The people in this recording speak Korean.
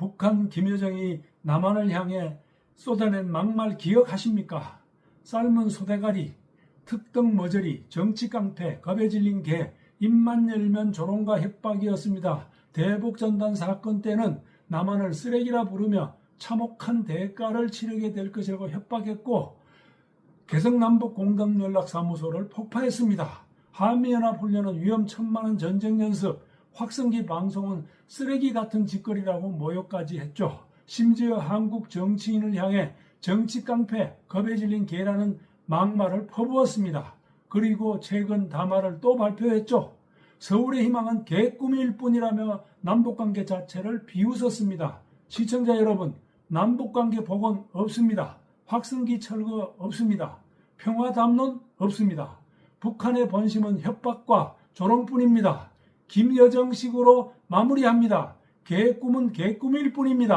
북한 김여정이 남한을 향해 쏟아낸 막말 기억하십니까? 삶은 소대가리, 특등 머저리, 정치 깡패, 겁에 질린 개, 입만 열면 조롱과 협박이었습니다. 대북전단 사건 때는 남한을 쓰레기라 부르며 참혹한 대가를 치르게 될 것이라고 협박했고 개성남북 공동연락사무소를 폭파했습니다. 한미연합훈련은 위험천만한 전쟁 연습, 확성기 방송은 쓰레기 같은 짓거리라고 모욕까지 했죠. 심지어 한국 정치인을 향해 정치 깡패, 겁에 질린 개라는 막말을 퍼부었습니다. 그리고 최근 담화를 또 발표했죠. 서울의 희망은 개꿈일 뿐이라며 남북관계 자체를 비웃었습니다. 시청자 여러분, 남북관계 복원 없습니다. 확성기 철거 없습니다. 평화 담론 없습니다. 북한의 본심은 협박과 조롱뿐입니다. 김여정식으로 마무리합니다. 개꿈은 개꿈일 뿐입니다.